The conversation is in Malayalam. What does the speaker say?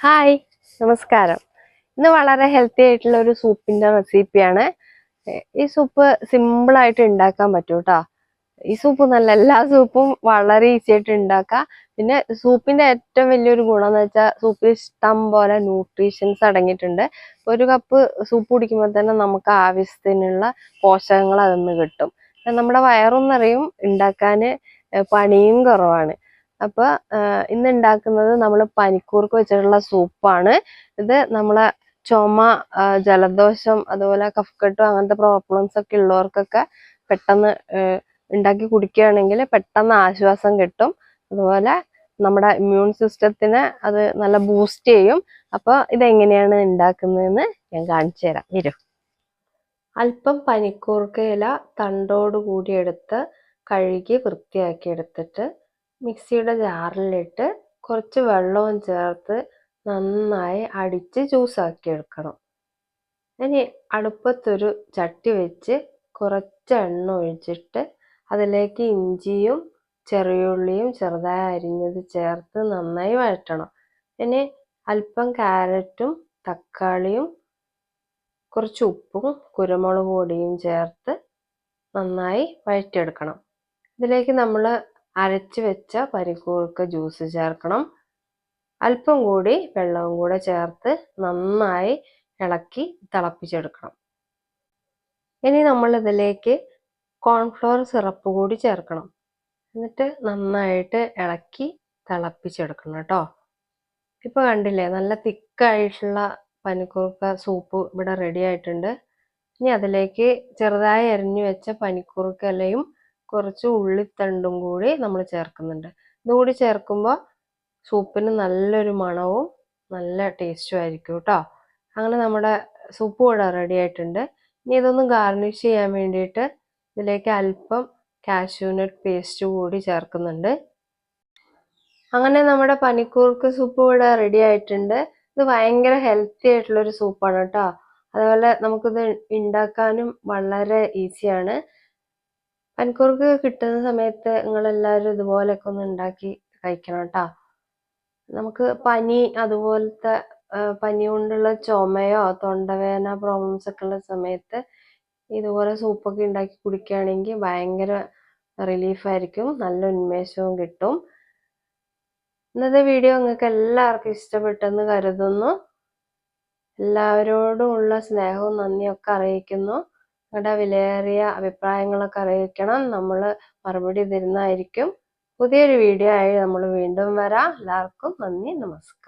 ഹായ്. നമസ്കാരം. ഇന്ന് വളരെ ഹെൽത്തി ആയിട്ടുള്ള ഒരു സൂപ്പിന്റെ റെസിപ്പിയാണ് ഈ സൂപ്പ് സിമ്പിൾ ആയിട്ട് ഉണ്ടാക്കാൻ പറ്റും കേട്ടോ ഈ സൂപ്പ് നല്ല എല്ലാ സൂപ്പും വളരെ ഈസി ആയിട്ട് ഉണ്ടാക്കാം. പിന്നെ സൂപ്പിന്റെ ഏറ്റവും വലിയൊരു ഗുണം എന്ന് വെച്ചാൽ സൂപ്പിൽ ഇഷ്ടം പോലെ ന്യൂട്രീഷൻസ് അടങ്ങിയിട്ടുണ്ട്. ഒരു കപ്പ് സൂപ്പ് കുടിക്കുമ്പോൾ തന്നെ നമുക്ക് ആവശ്യത്തിനുള്ള പോഷകങ്ങൾ അതിൽ നിന്ന് കിട്ടും. നമ്മുടെ വയറും നിറയും ഉണ്ടാക്കാൻ പണിയും കുറവാണ്. അപ്പൊ ഇന്ന് ഉണ്ടാക്കുന്നത് നമ്മൾ പനിക്കൂർക്ക് വെച്ചിട്ടുള്ള സൂപ്പാണ്. ഇത് നമ്മളെ ചുമ ജലദോഷം അതുപോലെ കഫക്കെട്ടും അങ്ങനത്തെ പ്രോബ്ലംസ് ഒക്കെ ഉള്ളവർക്കൊക്കെ പെട്ടെന്ന് ഉണ്ടാക്കി കുടിക്കുകയാണെങ്കിൽ പെട്ടെന്ന് ആശ്വാസം കിട്ടും. അതുപോലെ നമ്മുടെ ഇമ്മ്യൂൺ സിസ്റ്റത്തിനെ അത് നല്ല ബൂസ്റ്റ് ചെയ്യും. അപ്പോൾ ഇതെങ്ങനെയാണ് ഉണ്ടാക്കുന്നതെന്ന് ഞാൻ കാണിച്ചു തരാം. വരും. അല്പം പനിക്കൂർക്കയില ഇല തണ്ടോട് കൂടി എടുത്ത് കഴുകി വൃത്തിയാക്കി എടുത്തിട്ട് മിക്സിയുടെ ജാറിലിട്ട് കുറച്ച് വെള്ളവും ചേർത്ത് നന്നായി അടിച്ച് ജ്യൂസാക്കി എടുക്കണം. ഇനി അടുപ്പത്തൊരു ചട്ടി വെച്ച് കുറച്ച് എണ്ണ ഒഴിച്ചിട്ട് അതിലേക്ക് ഇഞ്ചിയും ചെറിയുള്ളിയും ചെറുതായി അരിഞ്ഞത് ചേർത്ത് നന്നായി വഴറ്റണം. ഇനി അല്പം ക്യാരറ്റും തക്കാളിയും കുറച്ച് ഉപ്പും കുരുമുളക് പൊടിയും ചേർത്ത് നന്നായി വഴറ്റിയെടുക്കണം. ഇതിലേക്ക് നമ്മൾ അരച്ച് വെച്ച പരിക്കൂർക്ക ജ്യൂസ് ചേർക്കണം. അല്പം കൂടി വെള്ളവും കൂടെ ചേർത്ത് നന്നായി ഇളക്കി തിളപ്പിച്ചെടുക്കണം. ഇനി നമ്മൾ ഇതിലേക്ക് കോൺഫ്ലവർ സിറപ്പ് കൂടി ചേർക്കണം. എന്നിട്ട് നന്നായിട്ട് ഇളക്കി തിളപ്പിച്ചെടുക്കണം കേട്ടോ. ഇപ്പൊ കണ്ടില്ലേ നല്ല തിക്കായിട്ടുള്ള പനിക്കൂർക്ക സൂപ്പ് ഇവിടെ റെഡി ആയിട്ടുണ്ട്. ഇനി അതിലേക്ക് ചെറുതായി അരിഞ്ഞു വെച്ച പനിക്കൂർക്ക ഇലയും കുറച്ച് ഉള്ളിത്തണ്ടും കൂടി നമ്മൾ ചേർക്കുന്നുണ്ട്. ഇതുകൂടി ചേർക്കുമ്പോൾ സൂപ്പിന് നല്ലൊരു മണവും നല്ല ടേസ്റ്റും ആയിരിക്കും കേട്ടോ അങ്ങനെ നമ്മുടെ സൂപ്പ് കൂടെ റെഡി ആയിട്ടുണ്ട്. ഇനി ഇതൊന്ന് ഗാർണിഷ് ചെയ്യാൻ വേണ്ടിയിട്ട് ഇതിലേക്ക് അല്പം കാഷ്യൂനട്ട് പേസ്റ്റ് കൂടി ചേർക്കുന്നുണ്ട്. അങ്ങനെ നമ്മുടെ പനിക്കൂർക്ക് സൂപ്പ് ഇവിടെ റെഡി ആയിട്ടുണ്ട്. ഇത് ഭയങ്കര ഹെൽത്തി ആയിട്ടുള്ള ഒരു സൂപ്പാണ് കേട്ടോ അതുപോലെ നമുക്കിത് ഉണ്ടാക്കാനും വളരെ ഈസിയാണ് പനിക്കൂർക്ക് കിട്ടുന്ന സമയത്ത് നിങ്ങളെല്ലാവരും ഇതുപോലെയൊക്കെ ഒന്ന് ഉണ്ടാക്കി കഴിക്കണം കേട്ടോ നമുക്ക് പനി അതുപോലത്തെ പനി കൊണ്ടുള്ള ചുമയോ തൊണ്ടവേദന പ്രോബ്ലംസ് ഒക്കെ ഉള്ള സമയത്ത് ഇതുപോലെ സൂപ്പൊക്കെ ഉണ്ടാക്കി കുടിക്കുകയാണെങ്കിൽ ഭയങ്കര റിലീഫ് ആയിരിക്കും. നല്ല ഉന്മേഷവും കിട്ടും. ഇന്നത്തെ വീഡിയോ നിങ്ങൾക്ക് എല്ലാവർക്കും ഇഷ്ടപ്പെട്ടെന്ന് കരുതുന്നു. എല്ലാവരോടും ഉള്ള സ്നേഹവും നന്ദിയൊക്കെ അറിയിക്കുന്നു. നിങ്ങളുടെ വിലയേറിയ അഭിപ്രായങ്ങളൊക്കെ അറിയിക്കണം. നമ്മൾ മറുപടി തരുന്നതായിരിക്കും. പുതിയൊരു വീഡിയോ ആയി നമ്മൾ വീണ്ടും വരാം. എല്ലാവർക്കും നന്ദി. നമസ്കാരം.